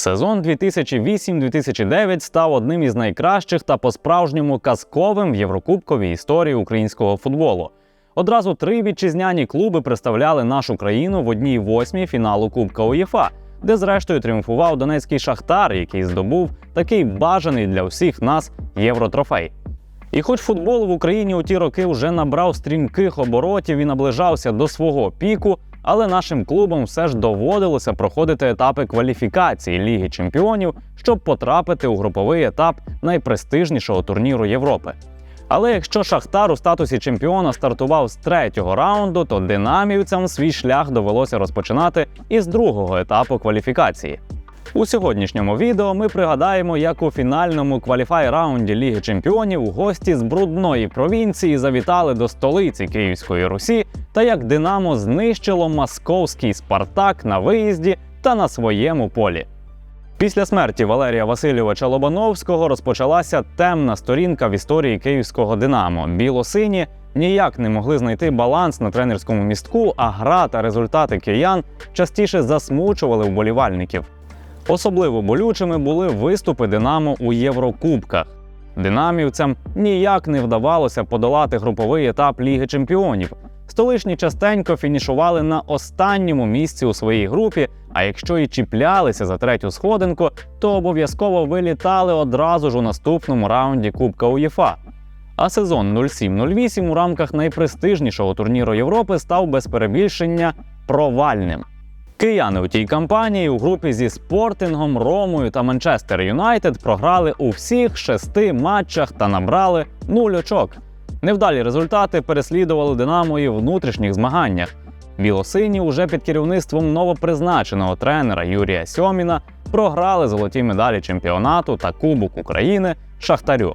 Сезон 2008-2009 став одним із найкращих та по-справжньому казковим в єврокубковій історії українського футболу. Одразу три вітчизняні клуби представляли нашу країну в одній восьмій фіналу Кубка УЄФА, де зрештою тріумфував донецький шахтар, який здобув такий бажаний для всіх нас євротрофей. І хоч футбол в Україні у ті роки вже набрав стрімких оборотів і наближався до свого піку, але нашим клубам все ж доводилося проходити етапи кваліфікації Ліги Чемпіонів, щоб потрапити у груповий етап найпрестижнішого турніру Європи. Але якщо Шахтар у статусі чемпіона стартував з третього раунду, то динамівцям свій шлях довелося розпочинати із другого етапу кваліфікації. У сьогоднішньому відео ми пригадаємо, як у фінальному кваліфай раунді Ліги Чемпіонів гості з брудної провінції завітали до столиці Київської Русі, та як Динамо знищило московський Спартак на виїзді та на своєму полі. Після смерті Валерія Васильовича Лобановського розпочалася темна сторінка в історії київського Динамо. Білосині ніяк не могли знайти баланс на тренерському містку, а гра та результати киян частіше засмучували вболівальників. Особливо болючими були виступи Динамо у Єврокубках. Динамівцям ніяк не вдавалося подолати груповий етап Ліги Чемпіонів. Столичні частенько фінішували на останньому місці у своїй групі. А якщо і чіплялися за третю сходинку, то обов'язково вилітали одразу ж у наступному раунді Кубка УЄФА. А сезон 07-08 у рамках найпрестижнішого турніру Європи став без перебільшення провальним. Кияни у тій кампанії у групі зі Спортингом, Ромою та Манчестер Юнайтед програли у всіх шести матчах та набрали нуль очок. Невдалі результати переслідували Динамо і внутрішніх змаганнях. Білосині уже під керівництвом новопризначеного тренера Юрія Сьоміна програли золоті медалі чемпіонату та Кубок України Шахтарю.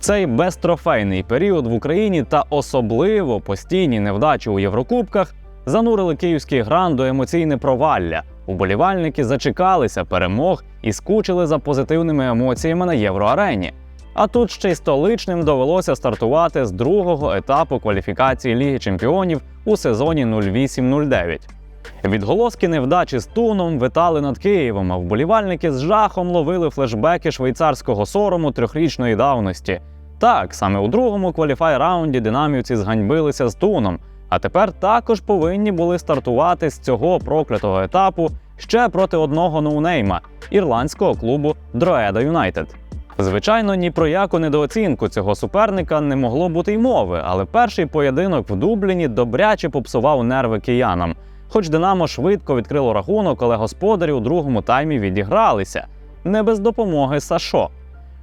Цей безтрофейний період в Україні та особливо постійні невдачі у Єврокубках занурили київський гран до емоційне провалля. Уболівальники зачекалися перемог і скучили за позитивними емоціями на євроарені. А тут ще й столичним довелося стартувати з другого етапу кваліфікації Ліги Чемпіонів у сезоні 08-09. Відголоски невдачі з туном витали над Києвом, а вболівальники з жахом ловили флешбеки швейцарського сорому трьохрічної давності. Так, саме у другому кваліфай раунді динамівці зганьбилися з туном, а тепер також повинні були стартувати з цього проклятого етапу ще проти одного ноунейма ірландського клубу Дроеда Юнайтед. Звичайно, ні про яку недооцінку цього суперника не могло бути й мови, але перший поєдинок в Дубліні добряче попсував нерви киянам. Хоч Динамо швидко відкрило рахунок, але господарі у другому таймі відігралися не без допомоги Сашо.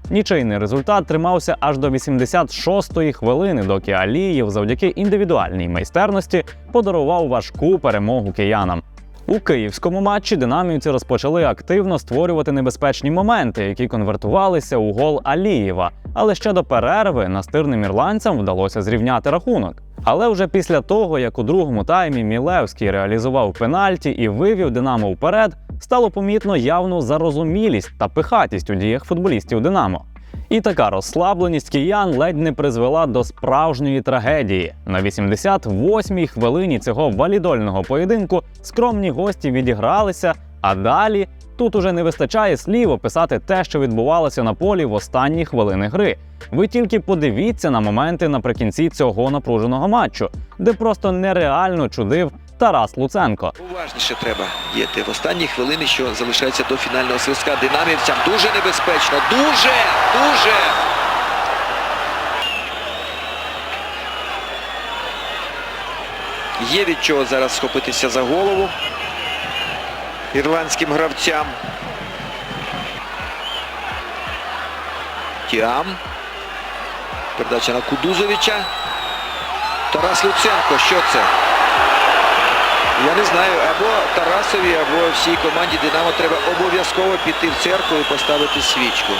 Нічийний результат тримався аж до 86-ї хвилини, доки Алієв завдяки індивідуальній майстерності подарував важку перемогу киянам. У київському матчі динамівці розпочали активно створювати небезпечні моменти, які конвертувалися у гол Алієва. Але ще до перерви настирним ірландцям вдалося зрівняти рахунок. Але вже після того, як у другому таймі Мілевський реалізував пенальті і вивів Динамо вперед, стало помітно явну зарозумілість та пихатість у діях футболістів Динамо. І така розслабленість киян ледь не призвела до справжньої трагедії. На 88-й хвилині цього валідольного поєдинку скромні гості відігралися, а далі тут уже не вистачає слів описати те, що відбувалося на полі в останні хвилини гри. Ви тільки подивіться на моменти наприкінці цього напруженого матчу, де просто нереально чудив Тарас Луценко. Уважніше треба діяти в останні хвилини, що залишається до фінального свистка динамівцям. Дуже небезпечно. Дуже, дуже. Є від чого зараз схопитися за голову ірландським гравцям. Тіам. Передача на Кудузовича. Тарас Луценко. Що це? Я не знаю, або Тарасові, або всій команді Динамо треба обов'язково піти в церкву і поставити свічку.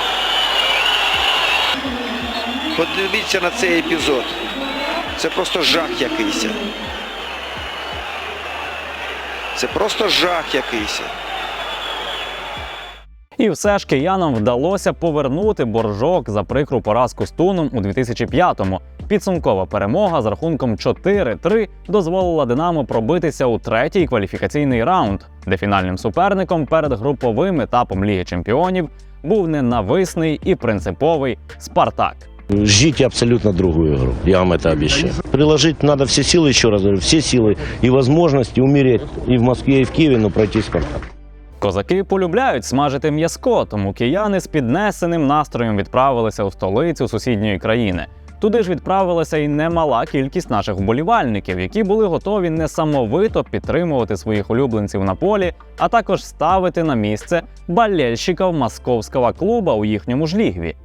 Подивіться на цей епізод. Це просто жах якийсь. Це просто жах якийсь. І все ж киянам вдалося повернути боржок за прикру поразку з туном у 2005-му Підсумкова перемога з рахунком 4-3 дозволила Динамо пробитися у третій кваліфікаційний раунд, де фінальним суперником перед груповим етапом Ліги Чемпіонів був ненависний і принциповий Спартак. Ждите абсолютно другую игру, я вам это обещаю. Приложить надо все силы, еще раз говорю, все силы и возможности умереть и в Москве, и в Киеве, но пройти Спартак. Козаки полюбляють смажити м'язко, тому кияни з піднесеним настроєм відправилися у столицю сусідньої країни. Туди ж відправилася і немала кількість наших вболівальників, які були готові несамовито підтримувати своїх улюбленців на полі, а також ставити на місце болельщиків московського клуба у їхньому ж лігві.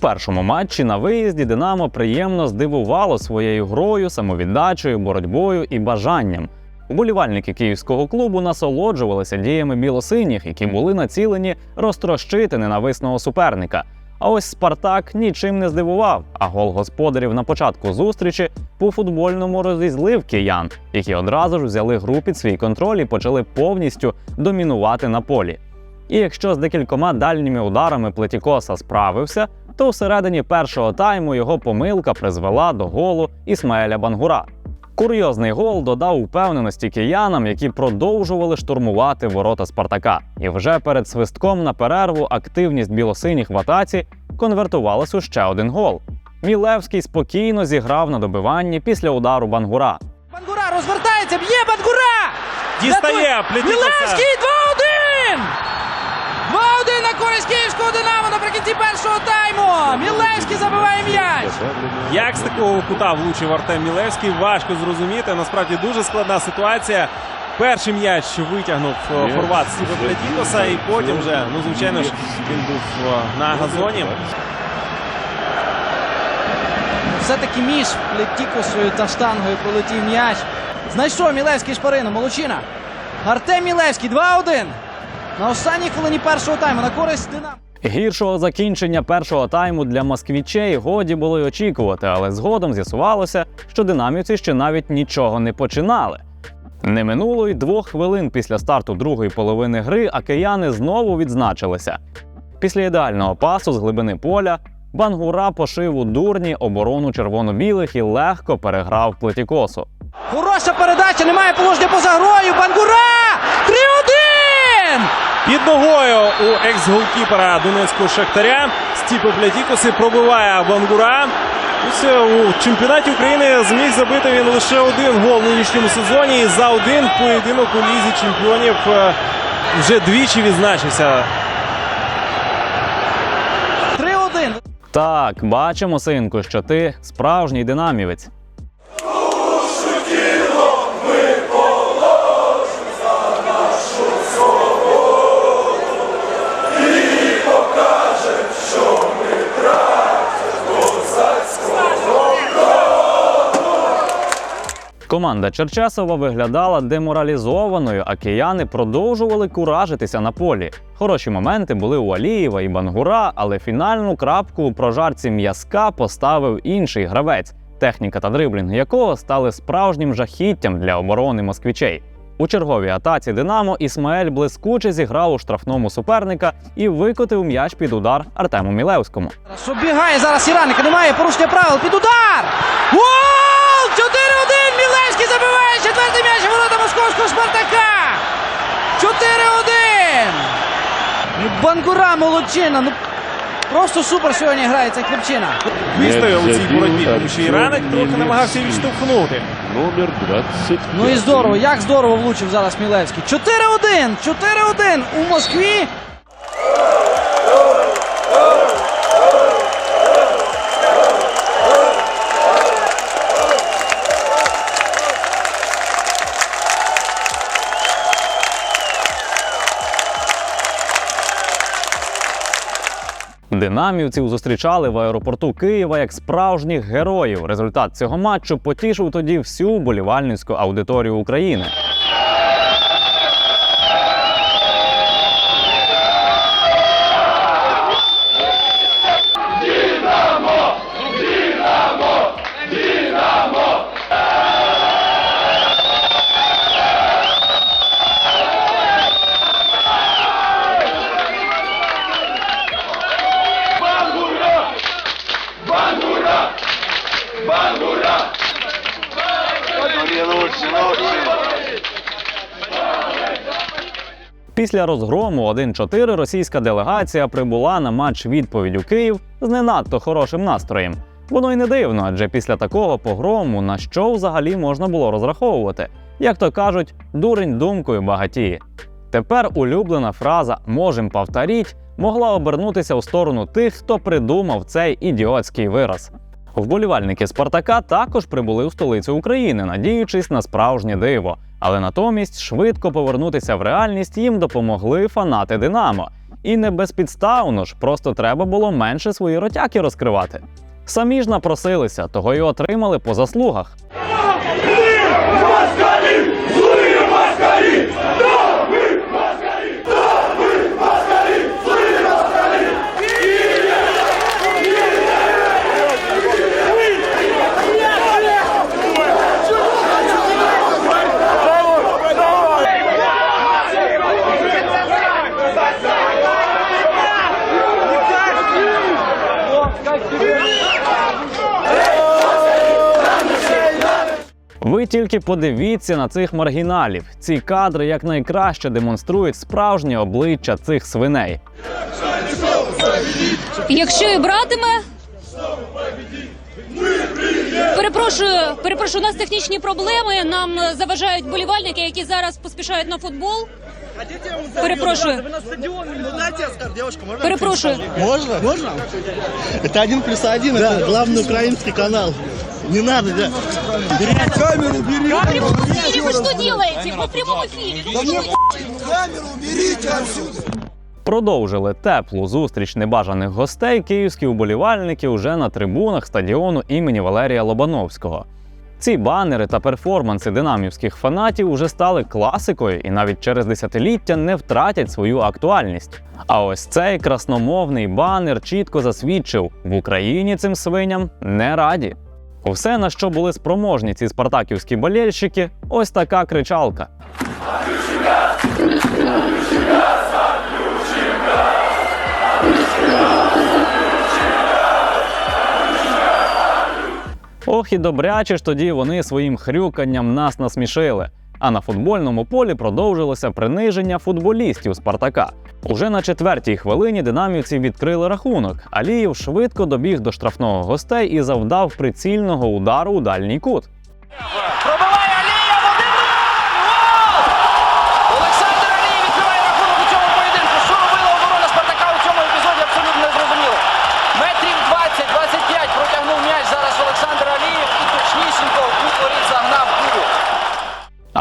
Першому матчі на виїзді Динамо приємно здивувало своєю грою, самовіддачею, боротьбою і бажанням. Уболівальники київського клубу насолоджувалися діями білосиніх, які були націлені розтрощити ненависного суперника. А ось Спартак нічим не здивував, а гол господарів на початку зустрічі по футбольному розізлив киян, які одразу ж взяли гру під свій контроль і почали повністю домінувати на полі. І якщо з декількома дальніми ударами Плетікоса справився, то всередині першого тайму його помилка призвела до голу Ісмаеля Бангура. Курйозний гол додав упевненості киянам, які продовжували штурмувати ворота Спартака. І вже перед свистком на перерву активність білосиніх в атаці конвертувалась у ще один гол. Мілевський спокійно зіграв на добиванні після удару Бангура. Бангура розвертається, б'є Бангура! Дістає. Мілевський 2-1! 2-1 на користь київського Динамо наприкінці першого тайму! Мілевський забиває м'яч! Як з такого кута влучив Артем Мілевський, важко зрозуміти. Насправді дуже складна ситуація. Перший м'яч витягнув е, форвард Стіве і потім вже, ну звичайно ж, він був е, на газоні. Все-таки між Плетікосою та штангою пролетів м'яч. Знайшов Мілевський шпарину, Молочина. Артем Мілевський 2-1. На останній хвилині першого тайму на користь Динамо. Гіршого закінчення першого тайму для москвічей годі було й очікувати, але згодом з'ясувалося, що динамівці ще навіть нічого не починали. Не минуло й двох хвилин після старту другої половини гри, а кияни знову відзначилися. Після ідеального пасу з глибини поля Бангура пошив у дурні оборону червоно-білих і легко переграв плетікосу. Хороша передача, немає положення поза грою. Бангура! 3-1! Під ногою у екс-голкіпера Донецького Шахтаря Стіпе Плетікоси пробиває е, у чемпіонаті України зміг забити він лише один гол в нинішньому сезоні. І за один поєдинок у лізі чемпіонів е, вже двічі відзначився. 3-1. Так, бачимо, синку, що ти справжній динамівець. Команда Черчесова виглядала деморалізованою, а кияни продовжували куражитися на полі. Хороші моменти були у Алієва і Бангура, але фінальну крапку у прожарці м'язка поставив інший гравець, техніка та дриблінг якого стали справжнім жахіттям для оборони москвічей. У черговій атаці Динамо Ісмаель блискуче зіграв у штрафному суперника і викотив м'яч під удар Артему Мілевському. Зараз зараз Іраника, немає порушення правил. Під удар! Гол! 4-1! Мілевський забиває четвертий м'яч ворота московського Спартака! 4-1! Ну, Бангура молодчина. Ну просто супер сьогодні грає цей хлопчина. Вистояв у цій боротьбі, тому що Іраник трохи намагався відштовхнути. Номер 25. Ну і здорово, як здорово влучив зараз Мілевський. 4-1! 4-1 у Москві. Динамівців зустрічали в аеропорту Києва як справжніх героїв. Результат цього матчу потішив тоді всю болівальницьку аудиторію України. Після розгрому 1-4 російська делегація прибула на матч відповідь у Київ з не надто хорошим настроєм. Воно й не дивно, адже після такого погрому на що взагалі можна було розраховувати? Як то кажуть, дурень думкою багатіє. Тепер улюблена фраза «можем повторіть» могла обернутися у сторону тих, хто придумав цей ідіотський вираз. Вболівальники Спартака також прибули у столицю України, надіючись на справжнє диво. Але натомість швидко повернутися в реальність їм допомогли фанати Динамо. І не безпідставно ж, просто треба було менше свої ротяки розкривати. Самі ж напросилися, того й отримали по заслугах. тільки подивіться на цих маргіналів. Ці кадри якнайкраще демонструють справжнє обличчя цих свиней. Якщо і братиме. Перепрошую, перепрошую, у нас технічні проблеми. Нам е, заважають болівальники, які зараз поспішають на футбол. Перепрошую. Перепрошую. Можно? Можно? Это один плюс один, это главный украинский канал. Не надо, да. Бери камеру, бери. В прямом эфире вы что делаете? Мы в прямом эфире. Ну что вы? Продовжили теплу зустріч небажаних гостей київські уболівальники уже на трибунах стадіону імені Валерія Лобановського. Ці банери та перформанси динамівських фанатів уже стали класикою і навіть через десятиліття не втратять свою актуальність. А ось цей красномовний банер чітко засвідчив: в Україні цим свиням не раді. Усе, на що були спроможні ці спартаківські болельщики, ось така кричалка. Ох і добряче ж тоді вони своїм хрюканням нас насмішили. А на футбольному полі продовжилося приниження футболістів Спартака. Уже на четвертій хвилині динамівці відкрили рахунок. Алієв швидко добіг до штрафного гостей і завдав прицільного удару у дальній кут. Пробиває Алієв 1-0! Гол! Олександр Алієв відкриває рахунок у цьому поєдинку. Що робила оборона Спартака у цьому епізоді, абсолютно не зрозуміло. Метрів 20-25 протягнув м'яч зараз Олександр Алієв і точнісінько в кут воріт загнав Кубу.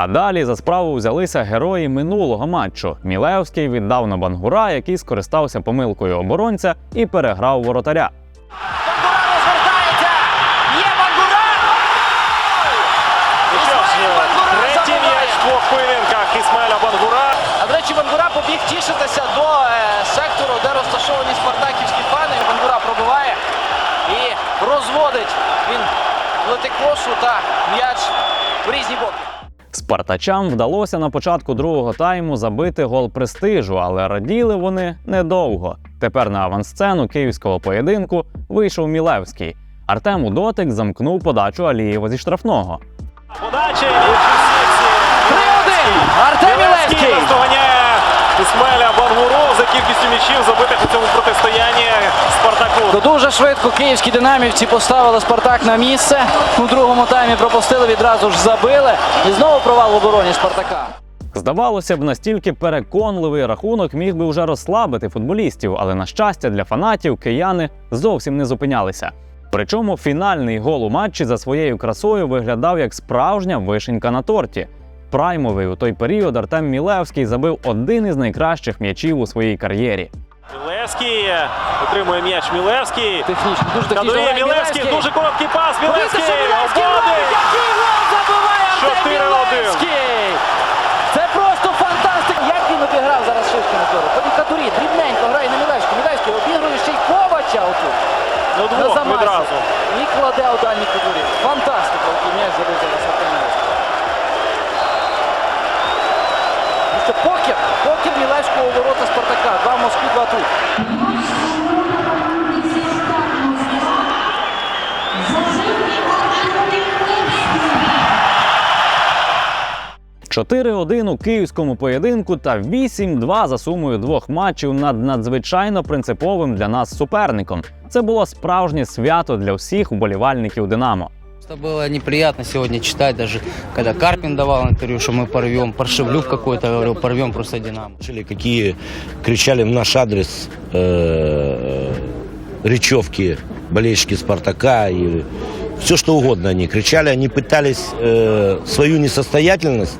А далі за справу взялися герої минулого матчу. Мілевський віддав на Бангура, який скористався помилкою оборонця і переграв воротаря. Побіг тішитися до е, сектору, де розташовані спартаківські фани. Бангура пробиває і розводить він летикосу та м'яч в різні боки. Спартачам вдалося на початку другого тайму забити гол престижу, але раділи вони недовго. Тепер на авансцену київського поєдинку вийшов Мілевський. Артем у дотик замкнув подачу Алієва зі штрафного. Подачі! 3-1. Артем Мілевський. За кількістю м'ячів забитих у цьому протистоянні Спартаку. Дуже швидко київські динамівці поставили Спартак на місце. У другому таймі пропустили, відразу ж забили. І знову провал в обороні Спартака. Здавалося б, настільки переконливий рахунок міг би вже розслабити футболістів, але на щастя для фанатів кияни зовсім не зупинялися. Причому фінальний гол у матчі за своєю красою виглядав як справжня вишенька на торті. Праймовий у той період Артем Мілевський забив один із найкращих м'ячів у своїй кар'єрі. Мілевський отримує м'яч Мілевський. Технічно, дуже технічно. Кадує Мілевський, дуже короткий пас. Мілевський Мілевський обводить. Який гол забиває Артем Мілевський! Це просто фантастика! Як він обіграв зараз Шишкіна Зору? По дикатурі, дрібненько грає на Мілевську. Мілевський обігрує ще й Ковача отут. Ну, На двох замасі. відразу. І кладе у дальній кутурі. Фантастика, який м'яч забив зараз У ворота Спартака. Два в Москві, два тут. 4-1 у київському поєдинку та 8-2 за сумою двох матчів над надзвичайно принциповим для нас суперником. Це було справжнє свято для всіх вболівальників Динамо. Просто было неприятно сегодня читать, даже когда Карпин давал интервью, что мы порвем, Паршевлюк какой-то говорил, порвем просто Динамо. Слышали, какие кричали в наш адрес э, речевки болельщики Спартака и все что угодно они кричали. Они пытались э, свою несостоятельность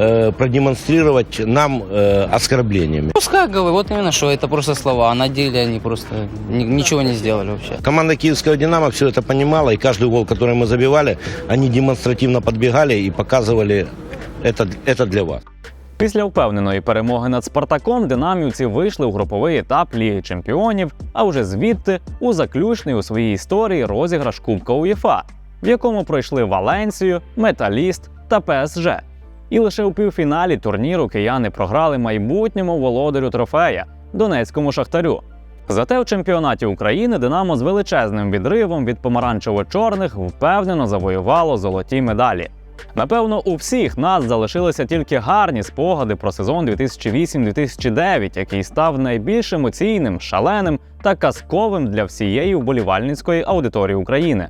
э, продемонстрировать нам э, оскорблениями. Пускай говорят, вот именно, что это просто слова, а на деле они просто ни- ничего не сделали вообще. Команда киевского «Динамо» все это понимала, и каждый гол, который мы забивали, они демонстративно подбегали и показывали это, это для вас. Після впевненої перемоги над Спартаком динамівці вийшли у груповий етап Ліги Чемпіонів, а вже звідти у заключний у своїй історії розіграш Кубка УЄФА, в якому пройшли Валенсію, Металіст та ПСЖ. І лише у півфіналі турніру кияни програли майбутньому володарю трофея Донецькому шахтарю. Зате в чемпіонаті України Динамо з величезним відривом від помаранчево-чорних впевнено завоювало золоті медалі. Напевно, у всіх нас залишилися тільки гарні спогади про сезон 2008-2009, який став найбільш емоційним, шаленим та казковим для всієї вболівальницької аудиторії України.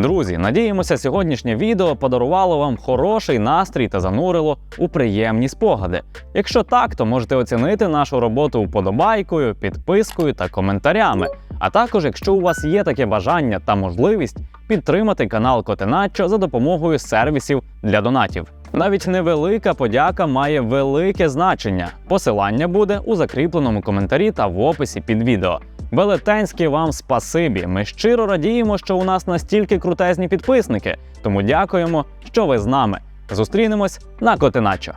Друзі, надіємося, сьогоднішнє відео подарувало вам хороший настрій та занурило у приємні спогади. Якщо так, то можете оцінити нашу роботу вподобайкою, підпискою та коментарями. А також, якщо у вас є таке бажання та можливість, підтримати канал Котеначо за допомогою сервісів для донатів. Навіть невелика подяка має велике значення. Посилання буде у закріпленому коментарі та в описі під відео. Велетенське вам спасибі. Ми щиро радіємо, що у нас настільки крутезні підписники. Тому дякуємо, що ви з нами. Зустрінемось на Котеначо.